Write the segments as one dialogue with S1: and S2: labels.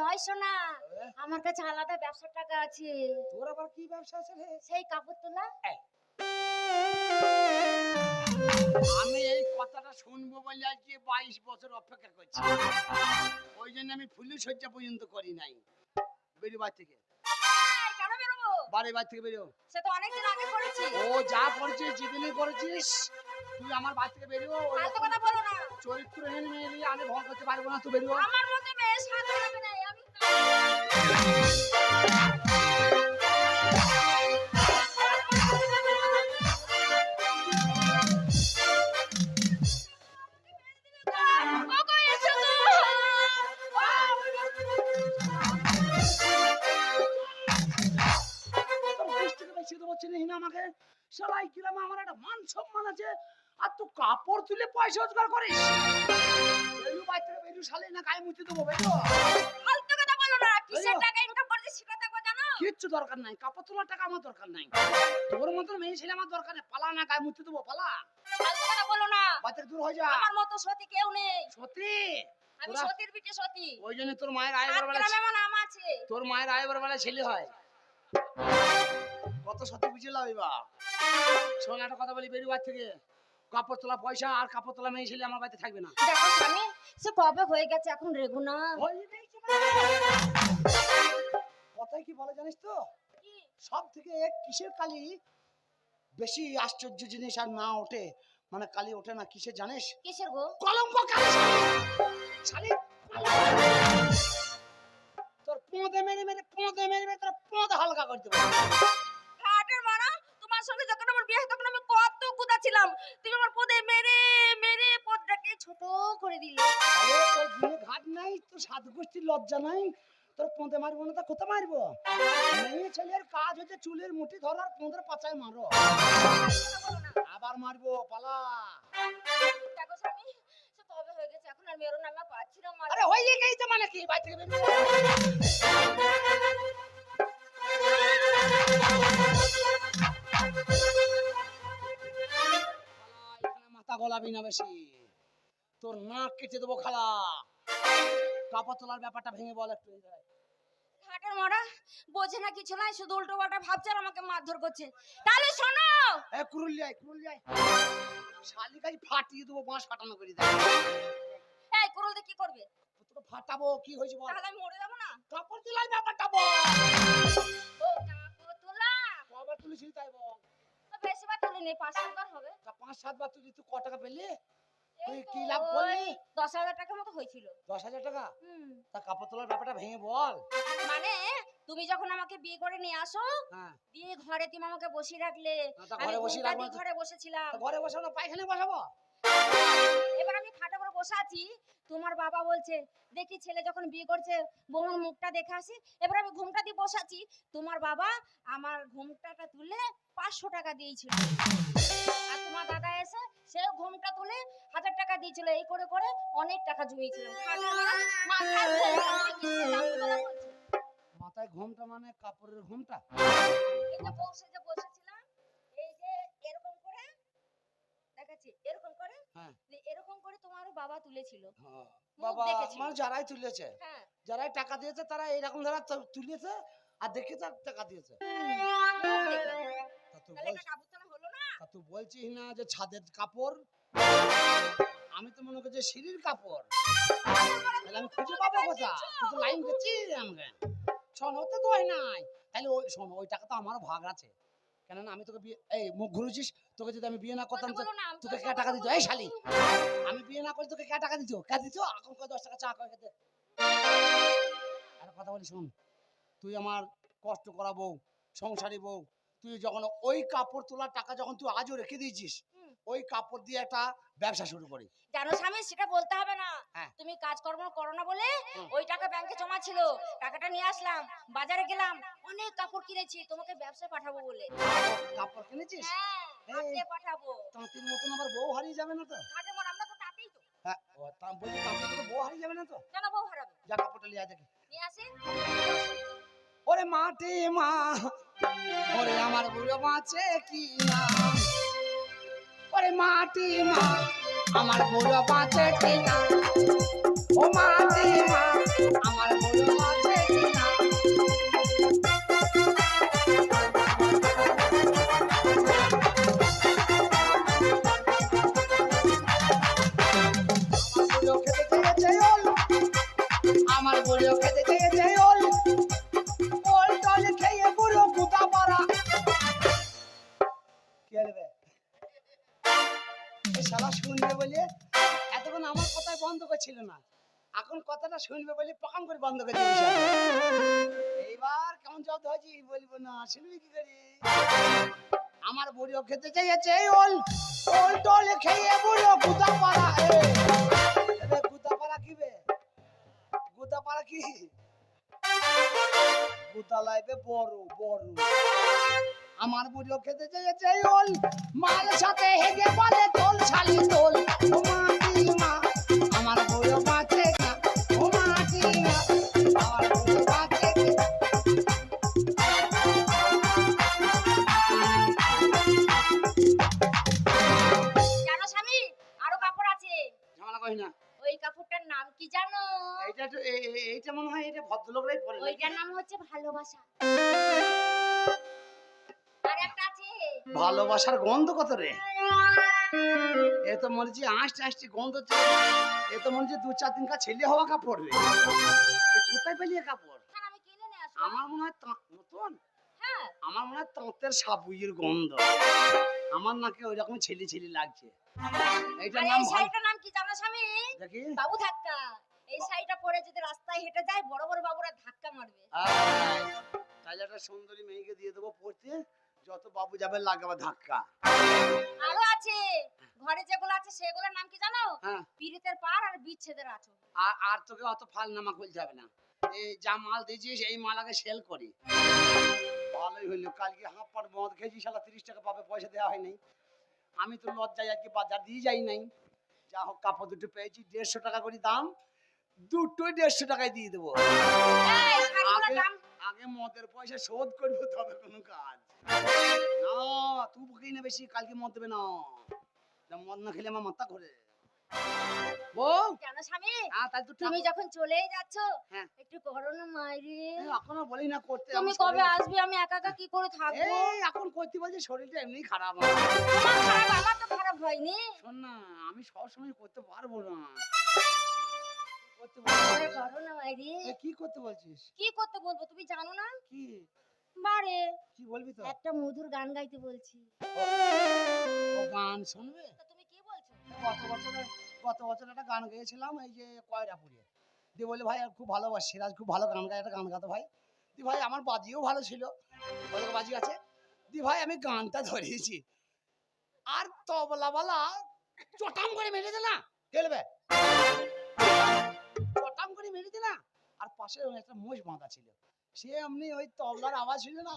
S1: নয় সোনা। আমার কাছে আলাদা ব্যবসার টাকা আছে।
S2: তোর আবার কি ব্যবসা আছে রে?
S1: সেই কাপড় তোলা।
S2: আমি এই কথাটা শুনব বলে আজকে বাইশ বছর অপেক্ষা করছি। ওই জন্য আমি ফুলি সজ্জা পর্যন্ত করি নাই। বেরিয়ে বাড়ি থেকে বাড়ি বাড়ি থেকে বেরিও
S1: সে তো অনেকদিন আগে করেছি।
S2: ও যা করেছিস যেদিনে করেছিস। তুই আমার বাড়ি থেকে বেরিও
S1: ফালতু কথা বলো না।
S2: চরিত্রহীন মেয়ে নিয়ে আমি ভয় করতে পারব না তুই বেরিও
S1: আমার মতো মেয়ে সাথে না
S2: আমাকে সবাই আমার একটা মান সম্মান আছে আর তুই কাপড় তুলে পয়সা রোজগার করিস বেরিও বাড়ি থেকে বেরিও না গায়ে মুছে দেবো বেরিও
S1: টাকা ইনকাম করতে সেটা দেখো জানো?
S2: কিচ্ছু দরকার নাই কাপড় তোলার টাকা আমার দরকার নাই। তোর মতন মেয়ে ছেলে আমার দরকার নেই পালা না গায়ে দেবো পালা।
S1: কথা বলো না।
S2: দূর হয়ে যা।
S1: আমার মতো সতী কেউ নেই। আমি সতীর পিঠে সতী।
S2: ওই জন্য তোর মায়ের আয়
S1: সাত
S2: বড়বেলা
S1: নাম আছে?
S2: তোর মায়ের আয় বড়বেলা ছেলে হয়। কত সত্যি বুঝলাম এবার। শোন একটা কথা বলি বেরিয়ে থেকে। কাপড় তোলা পয়সা আর কাপড় তোলা মেয়ে ছেলে আমার বাড়িতে থাকবে না।
S1: দেখো স্বামী সে কবে হয়ে গেছে এখন রেগু না
S2: কথাই কি বলে জানিস তো? সব থেকে কিসের কালি বেশি আশ্চর্য জিনিস আর না ওঠে? মানে কালি ওঠে না কিসের জানিস?
S1: কিসের গো?
S2: কলঙ্ক কালি। শালি তোর পোঁদে মেরে মেরে পোঁদে মেরে মেরে তোর পোঁদে হালকা করে দেবো।
S1: হাটের মারা তোমার সঙ্গে যখন আমার বিয়ে তখন আমি কত কুদা ছিলাম। তুমি আমার পদে মেরে মেরে পদটাকে ছোট করে দিলে।
S2: আরে তোর বিয়ে ঘাট নাই তোর সাত গোষ্ঠীর লজ্জা নাই? তোর মারবো না তা কোথায় মারবো? মেয়ে ছেলের কাজ হচ্ছে চুলের মুঠি ধরার পোঁদের পাচায় মারো। আবার মারবো পালা।
S1: দেখো স্বামী সে কবে হয়ে গেছে এখন আর মেরো না পাচ্ছি না
S2: আরে হয়ে গেছে মানে কি? থেকে মাথা গলাবি না বেশি। তোর নাক কেটে দেবো খালা। কাপড় তোলার ব্যাপারটা ভেঙে বল একটু এই জায়গায়।
S1: মারা বোঝে না কিছু নাই শুধু উল্টো পাল্টা ভাবছে আর আমাকে মারধর করছে। তাহলে শোনো!
S2: এ কুরুলিয়ায় কুরুলিয়ায়। শালি গাই ফাটিয়ে দেবো বাঁশ ফাটানো করে দেয়
S1: এই কুরুল দিয়ে কি করবে?
S2: তোকে ফাটাবো কি হয়েছে বল?
S1: তাহলে আমি মরে যাব না?
S2: কাপড় তোলার ব্যাপারটা বল।
S1: ও কাপড় তোলা?
S2: কবার তুলেছিস তাই বল?
S1: বেশি বার তুলিনি পাঁচ সাতবার হবে।
S2: তা পাঁচ সাতবার তুলি তুই ক টাকা পেলি? তুই কি লাভ করলি?
S1: দশ হাজার টাকার মতো হয়েছিল।
S2: দশ হাজার টাকা?
S1: হুম।
S2: তা কাপড় তোলার ব্যাপারটা ভেঙে বল।
S1: মানে তুমি যখন আমাকে বিয়ে করে নিয়ে আসো
S2: হ্যাঁ।
S1: দিয়ে ঘরে তুমি আমাকে বসিয়ে রাখলে
S2: ঘরে তো।
S1: ঘরে বসেছিলাম।
S2: ঘরে বসানো পায়খানে বসাবো।
S1: এবার আমি বসে আছি তোমার বাবা বলছে দেখি ছেলে যখন বিয়ে করছে বউর মুখটা দেখে আসি। এবার আমি ঘুমটা দিয়ে বসে আছি। তোমার বাবা আমার ঘুমটাটা তুলে পাঁচশো টাকা দিয়েছিল। আর তোমার দাদা এসে সেও ঘুমটা তুলে হাজার টাকা দিয়েছিল। এই করে করে অনেক টাকা জমিয়েছিল। খাটের মাথায়
S2: ঘুমটা মানে কাপড়ের ঘুমটা?
S1: যে বসে যে বসেছিলাম এই যে এরকম করে দেখাচ্ছি এরকম করে
S2: হ্যাঁ।
S1: এরকম করে বাবা তুলেছিল।
S2: হ্যাঁ। বাবা। মানে যারাই তুলেছে
S1: হ্যাঁ।
S2: যারাই টাকা দিয়েছে তারা এইরকম যারা তুলেছে আর দেখে তার টাকা দিয়েছে। তুই বলছিস
S1: না?
S2: যে ছাদের কাপড়। আমি তো মনে করছি সিঁড়ির কাপড়। তাহলে আমি খুঁজে পাবো কোথা তুই তো লাইন করছিস আমাকে। শোন ওতে তো হয় নাই। তাহলে ওই শোন ওই টাকা তো আমারও ভাগ আছে। কেননা আমি তোকে বিয়ে এই মুখ ঘুরেছিস? তোকে যদি আমি বিয়ে না করতাম তোকে কে টাকা দিত? এই শালি আমি বিয়ে না করি তোকে কে টাকা দিত? কে দিত? এখন কয় দশ টাকা চা করে খেতে? আর কথা বলি শোন। তুই আমার কষ্ট করাবো সংসারী বউ তুই যখন ওই কাপড় তোলার টাকা যখন তুই আজও রেখে দিয়েছিস। ওই কাপড় দিয়ে একটা ব্যবসা শুরু করি।
S1: জানো স্বামী সেটা বলতে হবে না।
S2: হ্যাঁ।
S1: তুমি কাজকর্ম করো না বলে ওই টাকা ব্যাংকে জমা ছিল টাকাটা নিয়ে আসলাম বাজারে গেলাম অনেক কাপড় কিনেছি তোমাকে ব্যবসা পাঠাবো বলে।
S2: কাপড় কিনেছিস?
S1: হ্যাঁ পাঠাবো।
S2: তাঁতির মতন আবার বউ হারিয়ে যাবে না তো?
S1: ঘাটে মন আমরা তো তাতেই তো।
S2: হ্যাঁ বলছি তাঁতির বউ হারিয়ে যাবে না তো?
S1: কেন বউ হারাবে?
S2: যা কাপড়টা লিয়ে আয় দেখি।
S1: নিয়ে আসে।
S2: ওরে মাটি মা ওরে আমার বুড়ো মাছে কি না ওরে মাটি মা, আমার বুড়ো বাঁচে কিনা? ও মাটি মা, আমার বুড়ো বাঁচে কিনা? আমার বুড়ো খেতে দিয়েছে আমার বুড়ো পকাম করে বন্ধ করে এইবার কেমন জব্দ হয়েছি বলব না, শুনবি কি করে? আমার বুড়িও খেতে চাইছে, ওল ওল টলে খেয়ে বুড়ো গুদা পাড়া এ গুদা পাড়া কি বে? গুদা পাড়া কি? গুদা লাইবে বড় বড়। আমার বুড়িও খেতে চাইছে, ওল, মাল সাথে হেগে বলে, তোল শালি তোল, ও মা করি না।
S1: ওই কাপড়টার নাম কি জানো?
S2: এইটা তো এইটা মনে হয় এটা ভদ্রলোকরাই পরে
S1: ওইটার নাম হচ্ছে ভালোবাসা। আর একটা আছে।
S2: ভালোবাসার গন্ধ কত রে? এ তো মনে হচ্ছে আঁশটি আঁশটি গন্ধ এ তো মনে হচ্ছে দু চার দিন কা ছেলে হওয়া কাপড় রে। কোথায় পেলি কাপড়?
S1: হ্যাঁ আমি কিনে
S2: আমার মনে হয় নতুন
S1: হ্যাঁ
S2: আমার মনে হয় তাঁতের সাবুইয়ের গন্ধ। আমার নাকি ওই রকম ছেলে ছেলে লাগছে। এইটার নাম
S1: শাড়িটার নাম কি জানো স্বামী?
S2: দেখি।
S1: বাবু ধাক্কা। এই শাড়িটা পরে যদি রাস্তায় হেঁটে যায় বড় বড় বাবুরা ধাক্কা মারবে।
S2: তাহলে একটা সুন্দরী মেয়েকে দিয়ে দেবো পড়তে যত বাবু যাবে লাগাবে ধাক্কা।
S1: আরও আছে। ঘরে যেগুলো আছে সেগুলোর নাম কি জানো?
S2: হ্যাঁ।
S1: পীড়িতের পার আর বিচ্ছেদের আঁচল
S2: আর তোকে অত ফাল নামা খুলতে হবে না। যা মাল দিয়েছিস এই মাল আগে সেল করি। ভালোই হইল কালকে হাফ পাট মদ খেয়েছি সালা তিরিশ টাকা পাবে পয়সা দেওয়া হয়নি আমি তো লজ্জায় আর কি বাজার দিয়ে যাই নাই। যা হোক কাপড় দুটো পেয়েছি দেড়শো টাকা করে দাম দুটোই দেড়শো টাকায় দিয়ে দেবো। আগে- মদের পয়সা শোধ করব তবে কোনো কাজ। না তুই বুকেই না বেশি কালকে মদ দেবে না। মদ না খেলে আমার মাথা ঘোরে। বউ
S1: জানো স্বামী?
S2: তাই তো
S1: তুমি যখন চলেই যাচ্ছ। একটু করো না মাইরি।
S2: এখনও বলি না করতে
S1: তুমি কবে আসবে? আমি একা একা কি করে থাকব?
S2: এখন করতে বলছি শরীরটা এমনি খারাপ
S1: খারাপ আমার তো খারাপ হয়নি।
S2: শোন না আমি সবসময় করতে পারব না। কি করতে বলছিস?
S1: কি করতে বলব তুমি জানো না?
S2: কি?
S1: বারে।
S2: কি বলবি তো?
S1: একটা মধুর গান গাইতে বলছি।
S2: গান শুনবে?
S1: তুমি কি বলছো?
S2: গত বছরে গত বছর একটা গান গেয়েছিলাম, এই যে কয়রাপুরে। দিয়ে বলে ভাই, আর খুব ভালোবাসি সিরাজ খুব ভালো গান গায়, একটা গান গাতো ভাই। দি ভাই, আমার বাজিও ভালো ছিল বলে বাজি আছে। দি ভাই, আমি গানটা ধরিয়েছি। আর তবলা তবলাওয়ালা চটাম করে মেরে দে না খেলবে চটাম করে মেরে দে না। আর পাশে একটা মোষ বাঁধা ছিল, সে এমনি ওই তবলার আওয়াজ ছিল না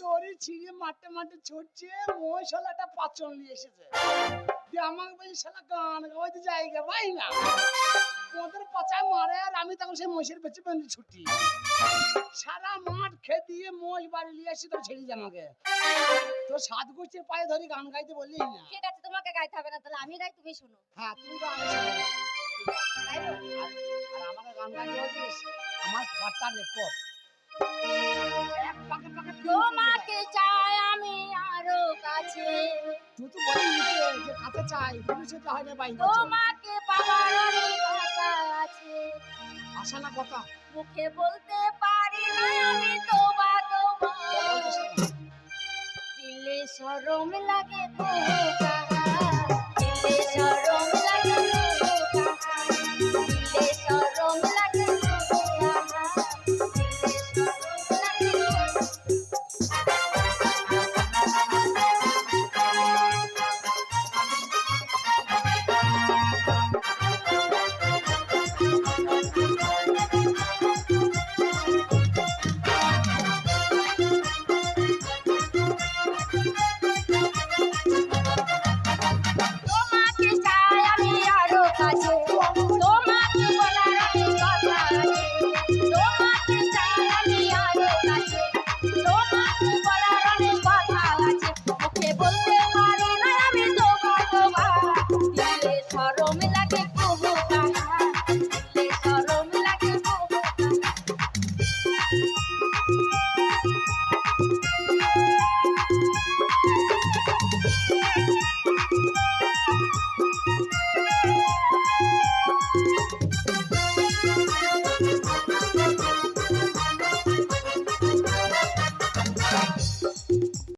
S2: দড়ি ছিঁড়ে মাঠে মাঠে ছুটছে মহিষালাটা পাচন নিয়ে এসেছে। আমাকে বলছে শালা গান গাইতে জায়গা পাই না। ওদের পাচায় মারে আর আমি তখন সেই মহিষের পেছনে পেছনে ছুটি। সারা মাঠ খেয়ে দিয়ে মোষ বাড়ি নিয়ে এসে তো ছেড়ে আমাকে। তো সাত গোষ্ঠীর পায়ে ধরে গান গাইতে বললি না।
S1: ঠিক আছে তোমাকে গাইতে হবে না তাহলে আমি গাই তুমি শোনো।
S2: হ্যাঁ তুমি আমি শোনো। আর আমাকে গান গাইতে বলছিস? আমার ফাটা রেকর্ড
S1: তোমাকে চাই আমি আরও কাছে।
S2: তুই তো বলি যে কাছে চাই পুলিশে তো হয় না বাইরে
S1: তোমাকে পাওয়ার অনেক আশা আছে।
S2: আশা না কথা।
S1: মুখে বলতে পারি না আমি তোমা